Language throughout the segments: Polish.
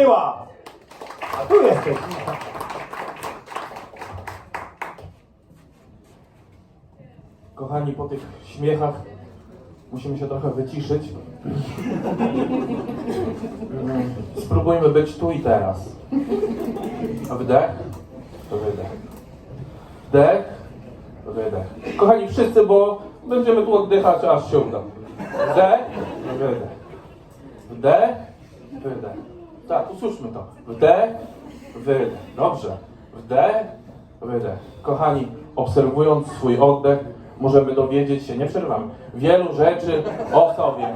była? A tu jesteś. Kochani, po tych śmiechach musimy się trochę wyciszyć. Spróbujmy być tu i teraz. Wdech, wydech. Wdech, wydech. Kochani, wszyscy, bo będziemy tu oddychać, aż się uda. Wdech, wydech. Wdech, wydech. Tak, usłyszmy to. Wdech, wydech. Dobrze. Wdech, wydech. Kochani, obserwując swój oddech, możemy dowiedzieć się, nie przerywamy, wielu rzeczy o sobie.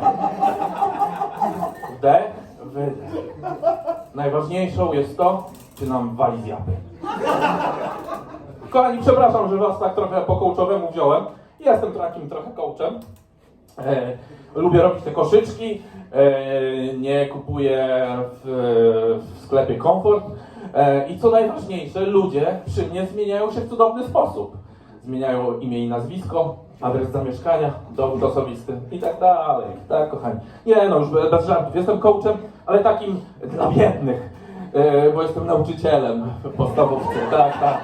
Wdech, wydech. Najważniejszą jest to, czy nam wali z japy. Kochani, przepraszam, że was tak trochę po coachowemu wziąłem. Jestem takim trochę coachem. E, lubię robić te koszyczki. E, nie kupuję w, w sklepie komfort. E, I co najważniejsze, ludzie przy mnie zmieniają się w cudowny sposób. Zmieniają imię i nazwisko, adres zamieszkania, dowód osobisty i tak dalej. Tak, kochani. Nie no, już be- bez żartów. Jestem coachem, ale takim dla biednych. Bo jestem nauczycielem w. Tak, tak.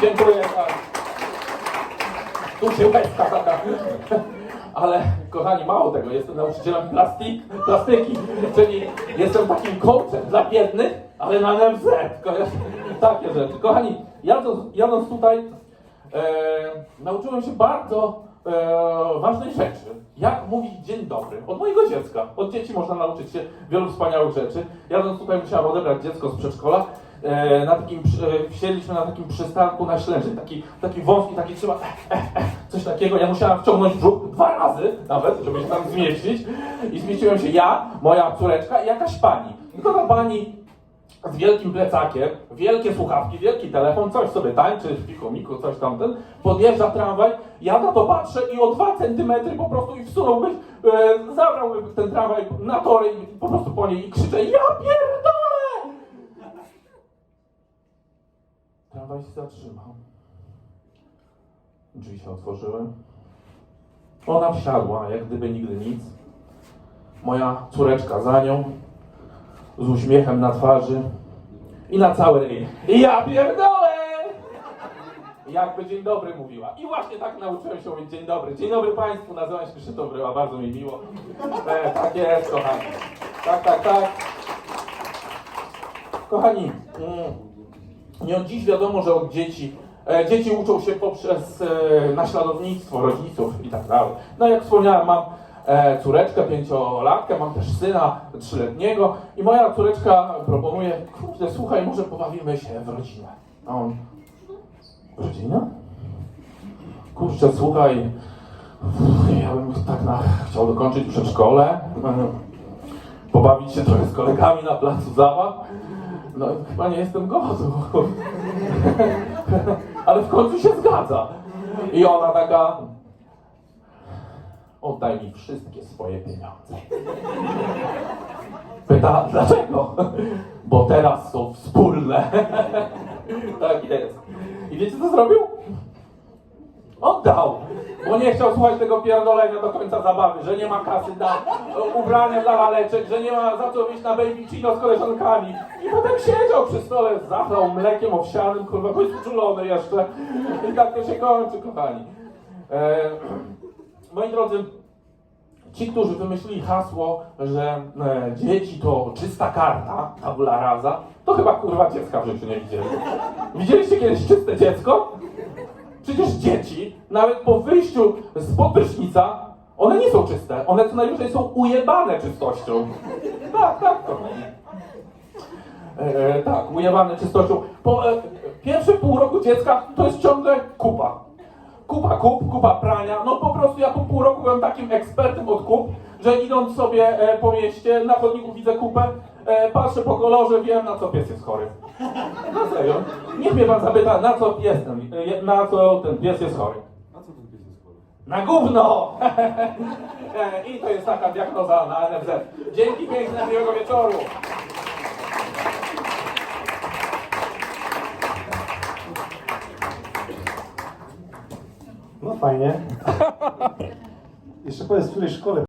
Dziękuję, tak. Tu się łezka taka. Ale kochani, mało tego, jestem nauczycielem plastik, plastyki, czyli jestem takim coachem dla biednych, ale na. Ko- Takie rzeczy. Kochani, jadąc, tutaj, e, nauczyłem się bardzo e, ważnej rzeczy. Jak mówić dzień dobry. Od mojego dziecka. Od dzieci można nauczyć się wielu wspaniałych rzeczy. Jadąc tutaj musiałem odebrać dziecko z przedszkola. E, na takim, e, wsiedliśmy na takim przystanku na Ślęży, taki, taki wąski, taki trzeba, e, e, e, coś takiego. Ja musiałem wciągnąć brzuch dwa razy nawet, żeby się tam zmieścić. I zmieściłem się ja, moja córeczka i jakaś pani. Tylko ta pani z wielkim plecakiem, wielkie słuchawki, wielki telefon, coś sobie tańczy w pikomiku, coś tamten, podjeżdża tramwaj, ja na to patrzę i o dwa centymetry po prostu i wsunąłby, e, zabrałby ten tramwaj na tory i po prostu po niej i krzyczę, ja pierdolę! Tramwaj się zatrzymał. Drzwi się otworzyły. Ona wsiadła, jak gdyby nigdy nic. Moja córeczka za nią z uśmiechem na twarzy i na cały ryj. Ja pierdolę! Jakby dzień dobry mówiła. I właśnie tak nauczyłem się mówić dzień dobry. Dzień dobry Państwu, nazywam się Krzysztof Bryła, bardzo mi miło. E, tak jest, kochani. Tak, tak, tak. Kochani, mm, nie od dziś wiadomo, że od dzieci dzieci uczą się poprzez e, naśladownictwo rodziców i tak dalej. No jak wspomniałem, mam e, córeczkę pięciolatkę, mam też syna trzyletniego i moja córeczka proponuje, kurde, słuchaj, może pobawimy się w rodzinę. A on, rodzina? Kurczę, słuchaj, ja bym tak na, chciał dokończyć przedszkole, e, pobawić się trochę z kolegami na placu zabaw. No chyba nie jestem gotów. Ale w końcu się zgadza. I ona taka. Oddaj mi wszystkie swoje pieniądze. Pyta, dlaczego? Bo teraz są wspólne. tak jest. I wiecie co zrobił? Oddał! Bo nie chciał słuchać tego pierdolenia do końca zabawy, że nie ma kasy na e, ubrania dla laleczek, że nie ma za co wyjść na baby chino z koleżankami. I potem siedział przy stole, zachlał mlekiem owsianym, kurwa, bo jest uczulony jeszcze. I tak to się kończy, kochani. E, moi drodzy, ci, którzy wymyślili hasło, że e, dzieci to czysta karta, tabula rasa, to chyba kurwa dziecka w życiu nie widzieli. Widzieliście kiedyś czyste dziecko? Przecież dzieci, nawet po wyjściu z prysznica, one nie są czyste. One co najwyżej są ujebane czystością. Tak, tak, kochani. E, e, tak, ujebane czystością. Po, e, pierwsze pół roku dziecka to jest ciągle kupa. Kupa kup, kupa prania. No po prostu ja po pół roku byłem takim ekspertem od kup, że idąc sobie e, po mieście, na chodniku widzę kupę, e, patrzę po kolorze, wiem na co pies jest chory. Na serio. Niech mnie pan zapyta, na co pies ten, e, na co ten pies jest chory. A co ten pies jest chory? Na gówno! I to jest taka diagnoza na NFZ. Dzięki piękne, miłego wieczoru. Fajnie. Jeszcze powiedz, w której szkole